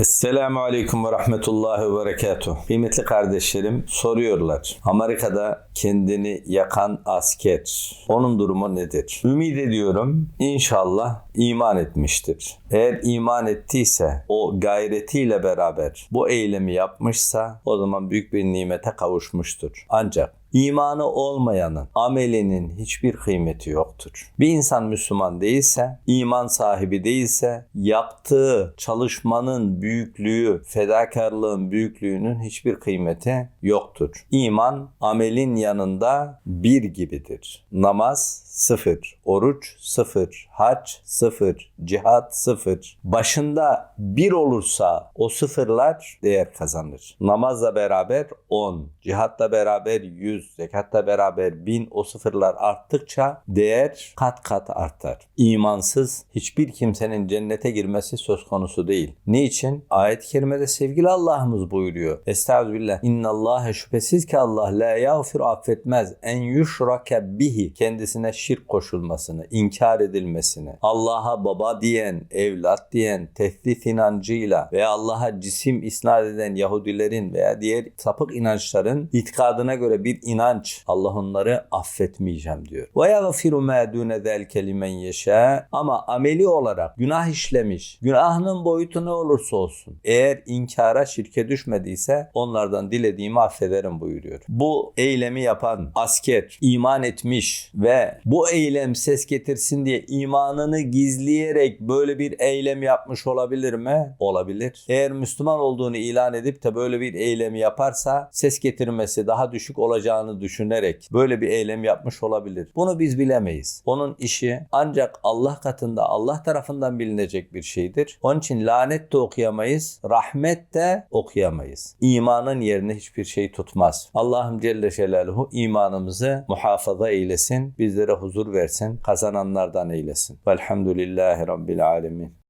Esselamu Aleyküm ve Rahmetullahi ve Berekatuhu. Kıymetli kardeşlerim soruyorlar. Amerika'da kendini yakan asker. Onun durumu nedir? Ümit ediyorum inşallah iman etmiştir. Eğer iman ettiyse o gayretiyle beraber bu eylemi yapmışsa o zaman büyük bir nimete kavuşmuştur. Ancak İmanı olmayanın amelinin hiçbir kıymeti yoktur. Bir insan Müslüman değilse, iman sahibi değilse yaptığı çalışmanın büyüklüğü, fedakarlığın büyüklüğünün hiçbir kıymeti yoktur. İman amelin yanında bir gibidir. Namaz sıfır, oruç sıfır, hac sıfır, cihat sıfır. Başında bir olursa o sıfırlar değer kazanır. Namazla beraber 10, cihatla beraber 100, zekatla beraber 1000 o sıfırlar arttıkça değer kat kat artar. İmansız hiçbir kimsenin cennete girmesi söz konusu değil. Niçin? Ayet-i kerimede sevgili Allah'ımız buyuruyor. Estağfirullah. İnnallâhe şüphesiz ki Allah la yağfir affetmez en yuşrake bihi kendisine şirk koşulmasını, inkar edilmesini, Allah'a baba diyen, evlat diyen, tehdit inancıyla veya Allah'a cisim isnat eden Yahudilerin veya diğer sapık inançların itikadına göre bir inanç. Allah onları affetmeyeceğim diyor. Ve yagfiru ma dune zelke limen yeşâ ama ameli olarak günah işlemiş, günahının boyutu ne olursa olsun eğer inkara şirke düşmediyse onlardan dilediğimi affederim buyuruyor. Bu eylemi yapan asker iman etmiş ve bu eylem ses getirsin diye imanını gizleyerek böyle bir eylem yapmış olabilir mi? Olabilir. Eğer Müslüman olduğunu ilan edip de böyle bir eylemi yaparsa ses getirmesi daha düşük olacağını düşünerek böyle bir eylem yapmış olabilir. Bunu biz bilemeyiz. Onun işi ancak Allah katında Allah tarafından bilinecek bir şeydir. Onun için lanet de okuyamayız, rahmet de okuyamayız. İmanın yerine hiçbir şey tutmaz. Allah'ım Celle Celaluhu imanımızı muhafaza eylesin, bizlere huzur versin, kazananlardan eylesin. Velhamdülillahi Rabbil Alemin.